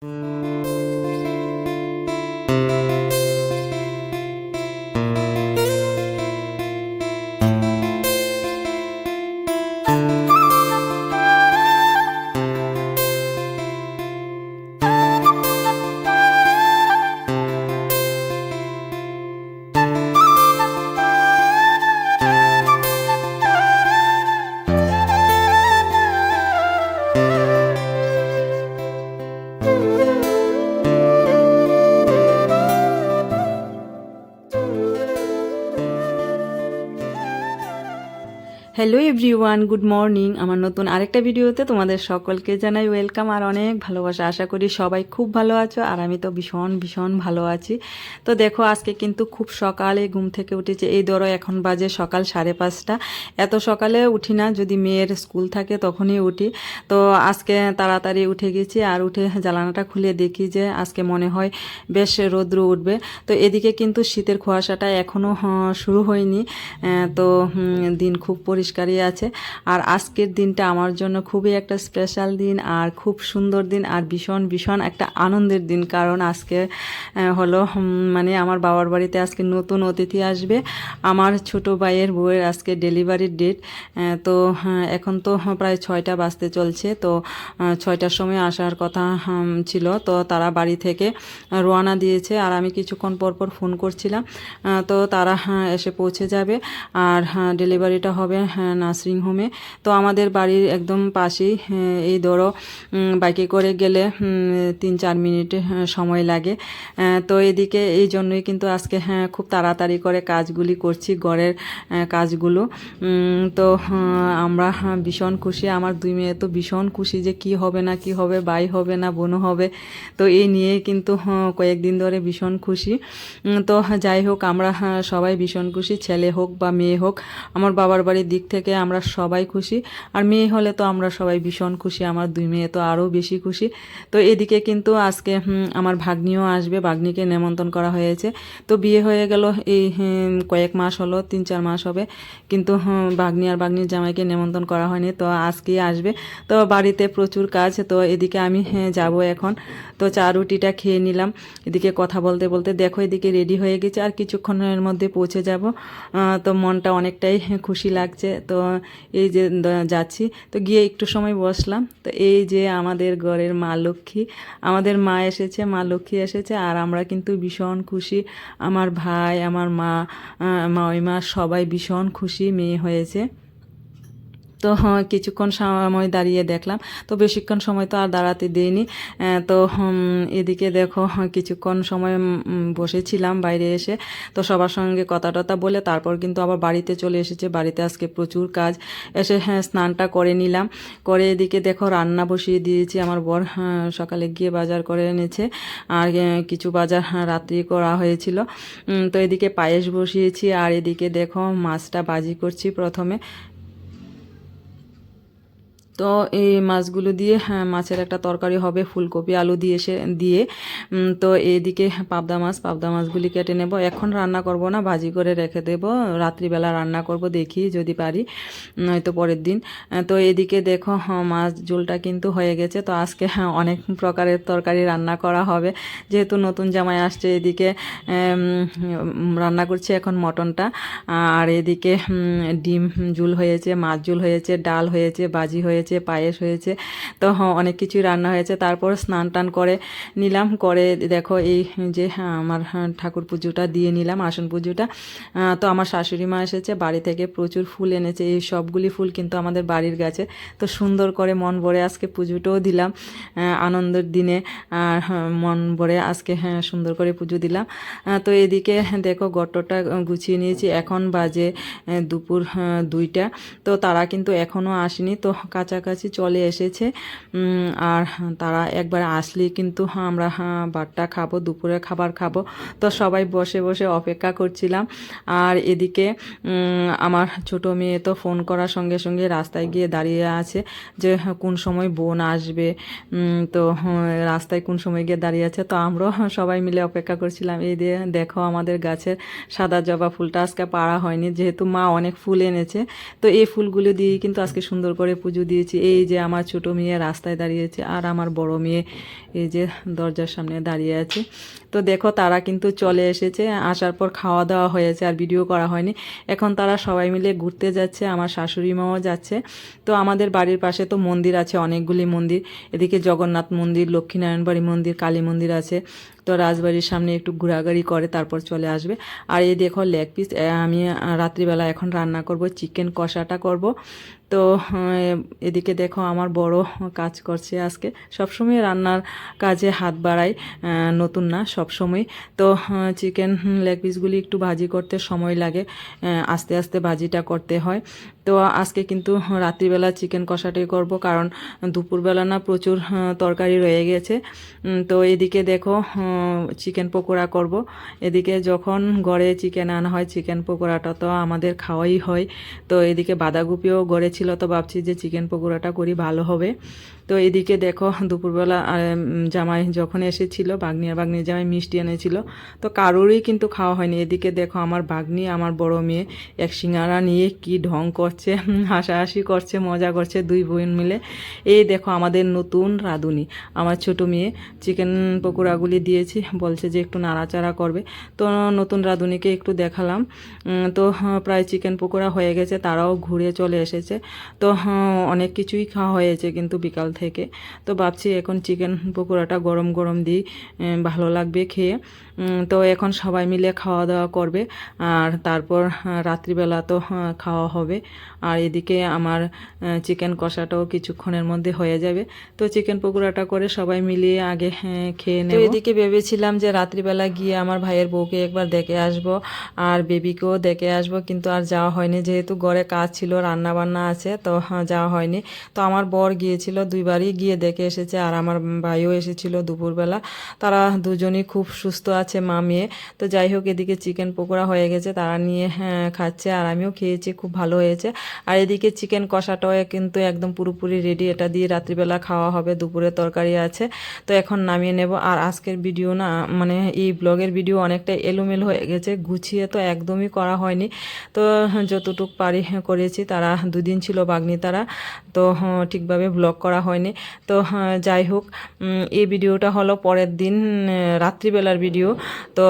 Música hello everyone good morning আমার নতুন আরেকটা ভিডিওতে তোমাদের সকলকে জানাই ওয়েলকাম আর অনেক ভালোবাসা। আশা করি সবাই খুব ভালো আছো আর আমি তো ভীষণ ভীষণ ভালো আছি। তো দেখো, আজকে কিন্তু খুব সকালে ঘুম থেকে উঠেছে। এই ধরো, এখন বাজে সকাল সাড়ে পাঁচটা। এত সকালে উঠি না, যদি মেয়ের স্কুল থাকে তখনই উঠি। তো আজকে তাড়াতাড়ি উঠে গেছি আর উঠে জ্বালানাটা খুলে দেখি যে আজকে মনে হয় বেশ রৌদ্র উঠবে। তো এদিকে কিন্তু শীতের কুয়াশাটা এখনও শুরু হয়নি। তো দিন খুব পরিষ্কারই আছে। আর আজকের দিনটা আমার জন্য খুবই একটা স্পেশাল দিন আর খুব সুন্দর দিন আর ভীষণ ভীষণ একটা আনন্দের দিন। কারণ আজকে হলো মানে আমার বাবার বাড়িতে আজকে নতুন অতিথি আসবে। আমার ছোট ভাইয়ের বউয়ের আজকে ডেলিভারির ডেট তো হ্যাঁ, এখন তো প্রায় ছয়টা বাজতে চলছে। তো ছয়টার সময় আসার কথা ছিল। তো তারা বাড়ি থেকে রওনা দিয়েছে আর আমি কিছুক্ষণ পর পর ফোন করছিলাম। তো তারা হ্যাঁ, এসে পৌঁছে যাবে। আর ডেলিভারিটা হবে হ্যাঁ, নার্সিং হোমে। তো আমাদের বাড়ির একদম পাশেই হ্যাঁ, এই ধরো বাইকে করে গেলে তিন চার মিনিট হ্যাঁ, সময় লাগে। তো এদিকে এই জন্যই কিন্তু আজকে হ্যাঁ খুব তাড়াতাড়ি করে কাজগুলি করছি ঘরের কাজগুলো। তো হ্যাঁ, আমরা হ্যাঁ, ভীষণ খুশি। আমার দুই মেয়ে তো ভীষণ খুশি যে কি হবে না কি হবে বাই হবে না বোনও হবে। তো এই নিয়ে কিন্তু হ্যাঁ, কয়েকদিন ধরে ভীষণ খুশি। তো যাই হোক আমরা হ্যাঁ, সবাই ভীষণ খুশি। ছেলে হোক বা মেয়ে হোক আমার বাবার বাড়ির দিক থেকে আমরা সবাই খুশি। আর মেয়ে হলে তো আমরা সবাই ভীষণ খুশি, আমার দুই মেয়ে তো আরও বেশি খুশি। তো এদিকে কিন্তু আজকে আমার ভাগ্নিও আসবে, ভাগ্নিকে নেমন্তন্ন করা হয়েছে। তো বিয়ে হয়ে গেল এই কয়েক মাস হলো, তিন চার মাস হবে। কিন্তু ভাগ্নি আর ভাগ্নির জামাইকে নেমন্তন্ন করা হয়নি, তো আজকেই আসবে। তো বাড়িতে প্রচুর কাজ, তো এদিকে আমি যাব এখন। তো চা রুটিটা খেয়ে নিলাম। এদিকে কথা বলতে বলতে দেখো এদিকে রেডি হয়ে গেছে, আর কিছুক্ষণের মধ্যে পৌঁছে যাব। তো মনটা অনেকটাই খুশি লাগছে। তো এই যে যাচ্ছি। তো গিয়ে একটু সময় বসলাম। তো এই যে আমাদের ঘরের মা লক্ষ্মী, আমাদের মা এসেছে, মা লক্ষ্মী এসেছে, আর আমরা কিন্তু ভীষণ খুশি। আমার ভাই, আমার মা মাইমা সবাই ভীষণ খুশি মেয়ে হয়েছে। তো হ্যাঁ, কিছুক্ষণ সময় দাঁড়িয়ে দেখলাম। তো বেশিক্ষণ সময় তো আর দাঁড়াতে দেয়নি তো এদিকে দেখো হ্যাঁ, কিছুক্ষণ সময় বসেছিলাম বাইরে এসে। তো সবার সঙ্গে কথা টথা বলে তারপর কিন্তু আবার বাড়িতে চলে এসেছে। বাড়িতে আজকে প্রচুর কাজ। এসে হ্যাঁ স্নানটা করে নিলাম। করে এদিকে দেখো রান্না বসিয়ে দিয়েছি। আমার বর হ্যাঁ, সকালে গিয়ে বাজার করে এনেছে। আর কিছু বাজার রাত্রি করা হয়েছিল। তো এদিকে পায়েস বসিয়েছি। আর এদিকে দেখো মাছটা বাজি করছি প্রথমে। তো এই মাছগুলো দিয়ে হ্যাঁ মাছের একটা তরকারি হবে ফুলকপি আলু দিয়ে সে দিয়ে। তো এইদিকে পাবদা মাছ পাবদা মাছগুলি কেটে নেব। এখন রান্না করব না ভাজি করে রেখে দেব। রাত্রিবেলা রান্না করব দেখি যদি পারি নয়তো পরের দিন। তো এদিকে দেখো মাছ ঝোলটা কিন্তু হয়ে গেছে। তো আজকে হ্যাঁ, অনেক প্রকারের তরকারি রান্না করা হবে। যেহেতু নতুন জামাই আসছে এদিকে রান্না করছি এখন মটনটা। আর এদিকে ডিম ঝুল হয়েছে মাছ ঝুল হয়েছে ডাল হয়েছে বাজি হয়েছে। পায়েস হয়েছে তো হ্যাঁ, অনেক কিছুই রান্না হয়েছে। তারপর স্নান টান করে নিলাম করে দেখো এই যে হ্যাঁ, আমার হ্যাঁ, ঠাকুর পুজোটা দিয়ে নিলাম আসন পুজোটা। তো আমার শাশুড়ি মা এসেছে বাড়ি থেকে প্রচুর ফুল এনেছে এই সবগুলি ফুল কিন্তু আমাদের বাড়ির গাছে। তো সুন্দর করে মন ভরে আজকে পুজোটাও দিলাম আনন্দের দিনে আর মন ভরে আজকে হ্যাঁ সুন্দর করে পুজো দিলাম। তো এদিকে দেখো গট্টটা গুছিয়ে নিয়েছি এখন বাজে দুপুর দুইটা। তো তারা কিন্তু এখনও আসেনি তো কাছাকাছি চলে এসেছে। আর তারা একবার আসলে কিন্তু আমরা হ্যাঁ, ভাতটা খাব দুপুরে খাবার খাব। তো সবাই বসে বসে অপেক্ষা করছিলাম। আর এদিকে আমার ছোট মেয়ে তো ফোন করার সঙ্গে সঙ্গে রাস্তায় গিয়ে দাঁড়িয়ে আছে যে হ্যাঁ, কোন সময় বোন আসবে। তো হ্যাঁ, রাস্তায় কোন সময় গিয়ে দাঁড়িয়ে আছে। তো আমরাও সবাই মিলে অপেক্ষা করছিলাম। এই দিয়ে দেখো আমাদের গাছের সাদা জবা ফুলটা আজকে পাড়া হয়নি। যেহেতু মা অনেক ফুল এনেছে তো এই ফুলগুলো দিয়ে কিন্তু আজকে সুন্দর করে পুজো দিয়েছি। দিয়েছি। এই যে আমার ছোটো মেয়ে রাস্তায় দাঁড়িয়েছে আর আমার বড় মেয়ে এই যে দরজার সামনে দাঁড়িয়ে আছে। তো দেখো তারা কিন্তু চলে এসেছে, আসার পর খাওয়া দাওয়া হয়েছে আর ভিডিও করা হয়নি। এখন তারা সবাই মিলে ঘুরতে যাচ্ছে, আমার শাশুড়ি মাও যাচ্ছে। তো আমাদের বাড়ির পাশে তো মন্দির আছে, অনেকগুলি মন্দির। এদিকে জগন্নাথ মন্দির, লক্ষ্মীনারায়ণ বাড়ি মন্দির, কালী মন্দির আছে। তো রাজবাড়ির সামনে একটু ঘোরাঘুরি করে, তারপর চলে আসবে। আর এই দেখো লেগ পিস আমি রাত্রিবেলা এখন রান্না করব চিকেন কষাটা করব। তো এদিকে দেখো আমার বড় কাজ করছে আজকে। সবসময় রান্নার কাজে হাত বাড়াই নতুন না, সবসময়। তো চিকেন লেগ পিসগুলি একটু ভাজি করতে সময় লাগে আস্তে আস্তে ভাজিটা করতে হয়। তো, আজকে কিন্তু রাত্রিবেলা চিকেন কষাটাই করব, কারণ দুপুরবেলা না প্রচুর তরকারি রয়ে গেছে। তো এদিকে দেখো চিকেন পকোড়া করব। এদিকে যখন গড়ে চিকেন আনা হয়, চিকেন পকোড়াটা তো আমাদের খাওয়াই হয়। তো এদিকে বাঁধাকপিও গড়ে ছিল, তো ভাবছি যে চিকেন পকোড়াটা করি, ভালো হবে। তো এদিকে দেখো, দুপুরবেলা জামাই যখন এসেছিল বাগনি আর বাগনির জামাই মিষ্টি এনেছিল। তো কারোরই কিন্তু খাওয়া হয়নি। এদিকে দেখো, আমার বাগনি আমার বড় মেয়ে, এক সিঙ্গারা নিয়ে কি ঢং করছে, হাসাহাসি করছে, মজা করছে দুই বোন মিলে। এই দেখো, আমাদের নতুন রাঁধুনি, আমার ছোট মেয়ে। চিকেন পকোড়াগুলি দিয়েছি বলছে যে একটু নাড়াচাড়া করবে। তো নতুন রাঁধুনিকে একটু দেখালাম। তো প্রায় চিকেন পকোড়া হয়ে গেছে তারাও ঘুরে চলে এসেছে। তো অনেক কিছুই খাওয়া হয়েছে কিন্তু বিকাল থেকে। তো ভাবছি এখন চিকেন পকোড়াটা গরম গরম দিই ভালো লাগবে খেয়ে। তো এখন সবাই মিলে খাওয়া দাওয়া করবে। আর তারপর রাত্রিবেলা তো খাওয়া হবে। আর এদিকে আমার চিকেন কষাটাও কিছুক্ষণের মধ্যে হয়ে যাবে। তো চিকেন পকোড়াটা করে সবাই মিলিয়ে আগে হ্যাঁ, খেয়ে নেব। এদিকে ভেবেছিলাম যে রাত্রিবেলা গিয়ে আমার ভাইয়ের বউকে একবার দেখে আসব আর বেবিকেও দেখে আসব কিন্তু আর যাওয়া হয়নি। যেহেতু ঘরে কাজ ছিল রান্না বান্না আছে তো হ্যাঁ, যাওয়া হয়নি। তো আমার বর গিয়েছিল দুইবারই গিয়ে দেখে এসেছে আর আমার ভাইও এসেছিল দুপুরবেলা। তারা দুজনই খুব সুস্থ আছে মা মেয়ে। তো যাই হোক এদিকে চিকেন পকোড়া হয়ে গেছে তারা নিয়ে হ্যাঁ, খাচ্ছে আর আমিও খেয়েছি খুব ভালো হয়েছে। আর এদিকে চিকেন কষাটাও কিন্তু একদম পুরোপুরি রেডি এটা দিয়ে রাত্রিবেলা খাওয়া হবে দুপুরে তরকারি আছে। তো এখন নামিয়ে নেব। আর আজকের ভিডিও না মানে এই ব্লগের ভিডিও অনেকটা এলোমেলো হয়ে গেছে, গুছিয়ে তো একদমই করা হয়নি। তো যতটুক পারি করেছি, তারা দুদিন ছিল বাগনি তারা, তো ঠিকভাবে ব্লগ করা হয়নি। তো যাই হোক এই ভিডিওটা হলো পরের দিন রাত্রিবেলার ভিডিও। তো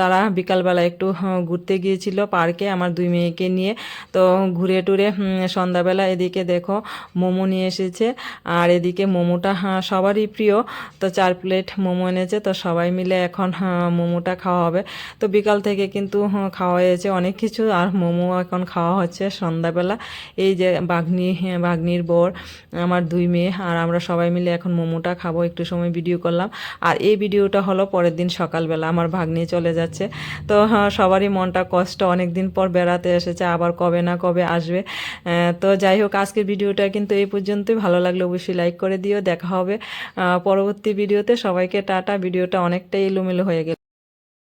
তারা বিকালবেলা একটু ঘুরতে গিয়েছিল পার্কে আমার দুই মেয়েকে নিয়ে। তো ঘুরে টুরে সন্ধ্যাবেলা এদিকে দেখো মোমো নিয়ে এসেছে, আর এদিকে মোমোটা সবারই প্রিয়। তো চার প্লেট মোমো এনেছে, তো সবাই মিলে এখন হ্যাঁ, মোমোটা খাওয়া হবে। তো বিকাল থেকে কিন্তু খাওয়া হয়েছে অনেক কিছু। আর মোমো এখন খাওয়া হচ্ছে সন্ধ্যাবেলা। এই যে বাঘনি হ্যাঁ, বাঘনির বর আমার দুই মেয়ে আর আমরা সবাই মিলে এখন মোমোটা খাব। একটু সময় ভিডিও করলাম। আর এই ভিডিওটা হলো পরের দিন সকালবেলা। আমার ভাগ্নি চলে যাচ্ছে। তো হ্যাঁ, সবারই মনটা কষ্ট। অনেক দিন পর বেড়াতে এসেছে। আবার কবে না কবে আসবে। তো যাই হোক আজকের ভিডিওটা কিন্তু এই পর্যন্তই। ভালো লাগলে অবশ্যই লাইক করে দিও। দেখা হবে পরবর্তী ভিডিওতে সবাইকে টাটা। ভিডিওটা অনেকটাই এলোমেলো হয়ে গেল।